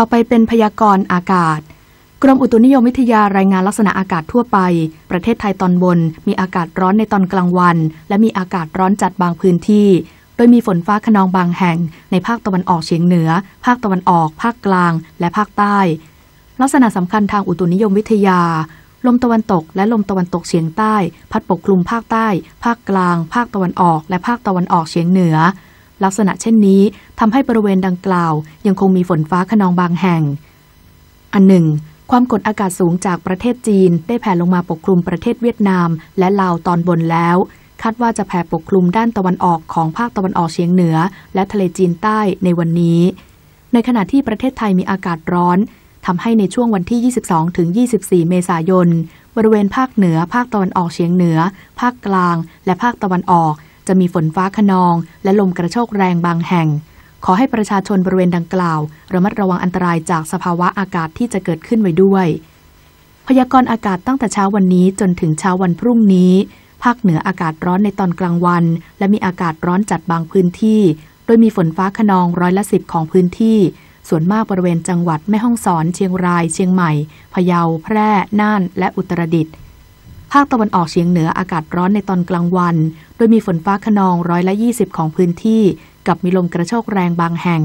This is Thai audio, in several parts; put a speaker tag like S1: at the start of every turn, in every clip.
S1: ต่อไปเป็นพยากรณ์อากาศ กรมอุตุนิยมวิทยารายงานลักษณะอากาศทั่วไป ประเทศไทยตอนบน มีอากาศร้อนในตอนกลางวัน และมีอากาศร้อนจัดบางพื้นที่ โดยมีฝนฟ้าขนองบางแห่ง ในภาคตะวันออกเฉียงเหนือ ภาคตะวันออก ภาคกลาง และภาคใต้ ลักษณะสำคัญทางอุตุนิยมวิทยา ลมตะวันตกและลมตะวันตกเฉียงใต้ พัดปกคลุมภาคใต้ ภาคกลาง ภาคตะวันออก และภาคตะวันออกเฉียงเหนือ ลักษณะเช่นนี้ทำให้บริเวณดังกล่าวยังคงมีฝนฟ้าขนองบางแห่ง อันหนึ่ง ความกดอากาศสูงจากประเทศจีน ได้แผ่ลงมาปกคลุมประเทศเวียดนาม และลาวตอนบนแล้ว คาดว่าจะแผ่ปกคลุมด้านตะวันออกของภาคตะวันออกเฉียงเหนือ และทะเลจีนใต้ในวันนี้ ในขณะที่ประเทศไทยมีอากาศร้อนทำให้ในช่วงวันที่ 22ถึง24 เมษายน บริเวณภาคเหนือ ภาคตะวันออกเฉียงเหนือ ภาคกลาง และภาคตะวันออก จะมีฝนฟ้าขนอง และลมกระโชกแรงบางแห่ง ขอให้ประชาชนบริเวณดังกล่าว ระมัดระวังอันตรายจากสภาวะอากาศที่จะเกิดขึ้นไว้ด้วย พยากรณ์อากาศตั้งแต่เช้าวันนี้จนถึงเช้าวันพรุ่งนี้ ภาคเหนืออากาศร้อนในตอนกลางวัน และมีอากาศร้อนจัดบางพื้นที่ โดยมีฝนฟ้าขนองร้อยละสิบของพื้นที่ ส่วนมากบริเวณจังหวัดแม่ฮ่องสอน เชียงราย เชียงใหม่ พะเยา แพร่ น่าน และอุตรดิตถ์ ภาคตะวันออกเฉียงเหนืออากาศร้อนในตอนกลางวัน โดยมีฝนฟ้าขนองร้อยละ 20 ของพื้นที่ กับมีลมกระโชกแรงบางแห่ง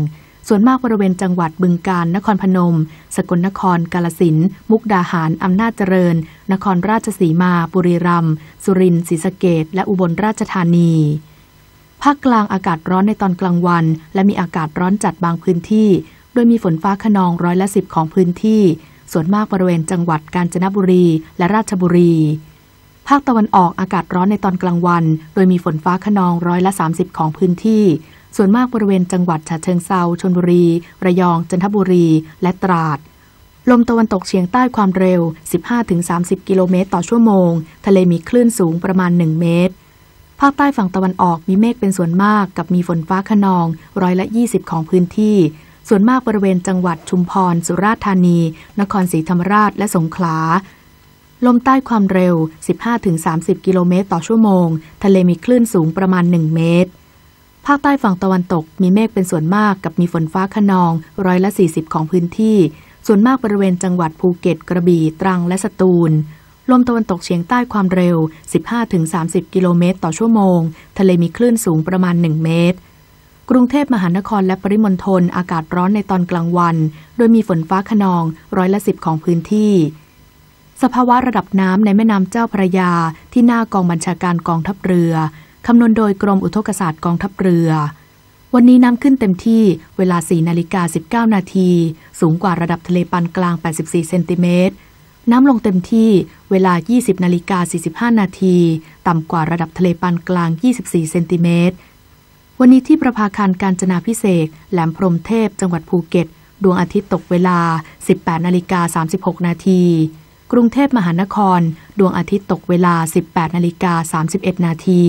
S1: ส่วนมากบริเวณจังหวัดบึงกาฬนครพนม สกลนคร กาลสินมุกดาหาร อำนาจเจริญ นครราชสีมา บุรีรัมย์สุรินทร์ศรีสะเกษและอุบลราชธานีภาคกลางอากาศร้อนในตอนกลางวัน และมีอากาศร้อนจัดบางพื้นที่ โดยมีฝนฟ้าขนองร้อยละสิบของพื้นที่ ส่วนมากบริเวณจังหวัดกาญจนบุรีและราชบุรี ภาคตะวันออกอากาศร้อนในตอนกลางวัน โดยมีฝนฟ้าขนองร้อยละ 30 ของพื้นที่ ส่วนมากบริเวณจังหวัดฉะเชิงเซาชนบุรี ระยอง จันทบุรี และตราด ลมตะวันตกเฉียงใต้ความเร็ว 15-30 กิโลเมตรต่อชั่วโมง ทะเลมีคลื่นสูงประมาณ 1 เมตร ภาคใต้ฝั่งตะวันออกมีเมฆเป็นส่วนมากกับมีฝนฟ้าขนองร้อยละ 20 ของพื้นที่ ส่วนมากบริเวณจังหวัดชุมพร สุราษฎร์ธานี นครศรีธรรมราช และสงขลา ลมใต้ความเร็ว 15-30 กิโลเมตรต่อชั่วโมง ทะเลมีคลื่นสูงประมาณ 1 เมตร ภาคใต้ฝั่งตะวันตกมีเมฆเป็นส่วนมากกับมีฝนฟ้าขนองร้อยละ 40 ของพื้นที่ ส่วนมากบริเวณจังหวัดภูเก็ต กระบี่ ตรัง และสตูล ลมตะวันตกเฉียงใต้ความเร็ว 15-30 กิโลเมตรต่อชั่วโมง ทะเลมีคลื่นสูงประมาณ 1 เมตรกรุงเทพมหานครและปริมณฑลอากาศร้อนในตอนกลางวัน โดยมีฝนฟ้าขนองร้อยละ10ของพื้นที่ สภาวะระดับน้ำในแม่น้ำเจ้าพระยาที่หน้ากองบัญชาการกองทัพเรือคำนวณโดยกรมอุทกศาสตร์กองทัพเรือ วันนี้น้ำขึ้นเต็มที่เวลา 4 นาฬิกา 19 นาที สูงกว่าระดับทะเลปานกลาง 84 เซนติเมตร น้ำลงเต็มที่เวลา 20 นาฬิกา 45 นาที ต่ำกว่าระดับทะเลปานกลาง 24 เซนติเมตร วันนี้ที่ประภาคารการจนาพิเศษแหลมพรมเทพ จังหวัดภูเก็ต ดวงอาทิตย์ตกเวลา 18 นาฬิกา 36 นาที กรุงเทพมหานคร ดวงอาทิตย์ตกเวลา 18นาฬิกา31 นาที